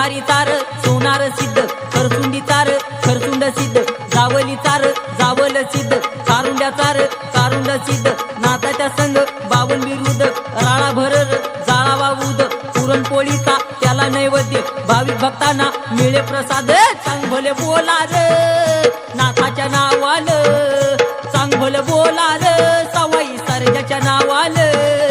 होणारी तार सोनार सिद्ध सरसुंडी तार सरसुंड सिद्ध जावली चार जावल सिद्ध सारुंड्या तार सारुंड सिद्ध नाताच्या संग बावन विरुद्ध राळा भरर जाळावा उद पुरणपोळीचा त्याला नैवेद्य भाविक भक्तांना मिळे प्रसाद सांग भले बोला नाथाच्या नावान सांग भले बोला रे सवाई सारख्याच्या नावानं